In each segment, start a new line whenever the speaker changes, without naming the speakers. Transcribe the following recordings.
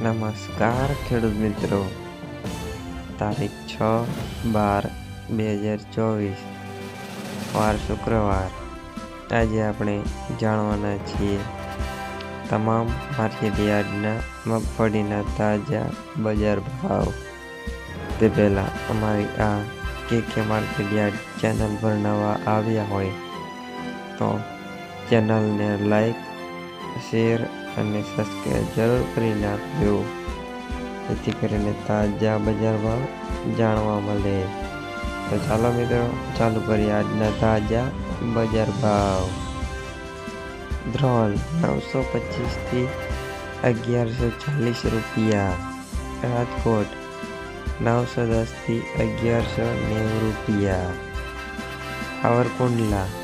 નમસ્કાર ખેડૂત મિત્રો. તારીખ છ બાર બે હજાર ચોવીસ, વાર શુક્રવાર. આજે આપણે જાણવાના છીએ તમામ માર્કેટ યાર્ડના મગફળીના તાજા બજાર ભાવ. તે પહેલાં અમારી આ કે કે માર્કેટ યાર્ડ ચેનલ પર નવા આવ્યા હોય તો ચેનલને લાઈક, શેર અને સબસ્ક્રાઈબ જરૂર કરી નાખજો. જેથી કરીને તાજા બજાર ભાવ જાણવા મળે. તો ચાલો મિત્રો, ચાલુ કરીએ આજના તાજા બજાર ભાવ. ધ્રોલ નવસો પચીસથી અગિયારસો ચાલીસ રૂપિયા. રાજકોટ નવસો દસથી અગિયારસો નેવું રૂપિયા. સાવરકુંડલા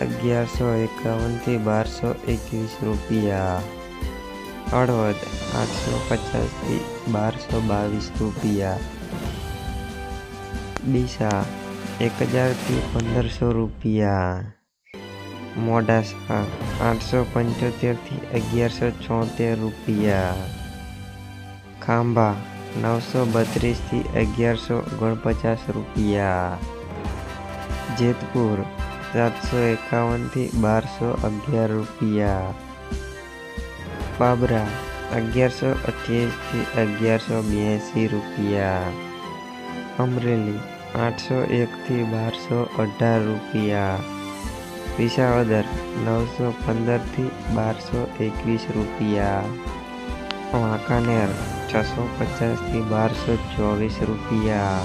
અગિયારસો એકાવનથી બારસો એકવીસ રૂપિયા. હળવદ આઠસો પચાસથી બારસો બાવીસ રૂપિયા. ડીસા એક હજારથી પંદરસો રૂપિયા. મોડાસા આઠસો પંચોતેરથી અગિયારસો છોતેર રૂપિયા. ખાંભા નવસો બત્રીસથી અગિયારસો ઓગણપચાસ રૂપિયા. જેતપુર સાતસો એકાવનથી બારસો અગિયાર રૂપિયા. બાબરા, અગિયારસો અઠ્યાવીસથી અગિયારસો બ્યાસી રૂપિયા. અમરેલી, આઠસો એકથી બારસો અઢાર રૂપિયા. વિસાવદર, નવસો પંદરથી બારસો એકવીસ રૂપિયા. વાંકાનેર, છસો પચાસથી બારસો ચોવીસ રૂપિયા.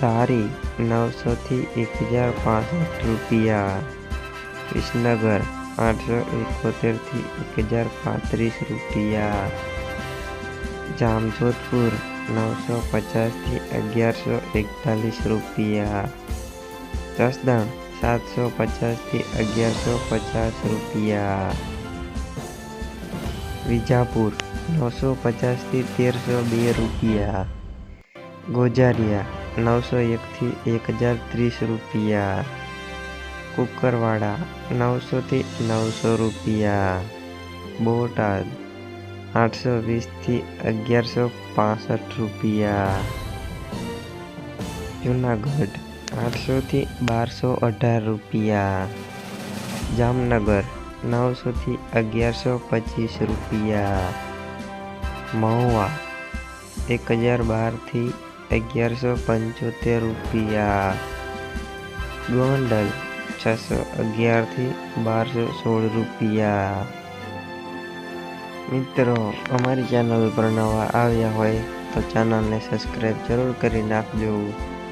ધારી નવસોથી એક હજાર પાસઠ રૂપિયા. વિસનગર આઠસો એકોતેરથી એક હજાર પાંત્રીસ રૂપિયા. જામજોધપુર નવસો પચાસથી અગિયારસો એકતાલીસ રૂપિયા. જસદણ સાતસો પચાસથી અગિયારસો પચાસ રૂપિયા. વિજાપુર નવસો પચાસથી તેરસો બે રૂપિયા. ગોજારિયા નવસો એકથી એક હજાર ત્રીસ રૂપિયા. કુકરવાડા નવસોથી નવસો રૂપિયા. બોટાદ આઠસો વીસથી અગિયારસો પાસઠ રૂપિયા. જુનાગઢ આઠસોથી બારસો અઢાર રૂપિયા. જામનગર નવસોથી અગિયારસો પચીસ રૂપિયા. મહુવા એક હજાર બારથી અગિયારસો પંચોતેર રૂપિયા. ગોંડલ, છસો અગિયારથી બારસો સોળ રૂપિયા. મિત્રો, અમારી ચેનલ પર નવા આવ્યા હોય તો ચેનલને સબસ્ક્રાઈબ જરૂર કરી નાખજો.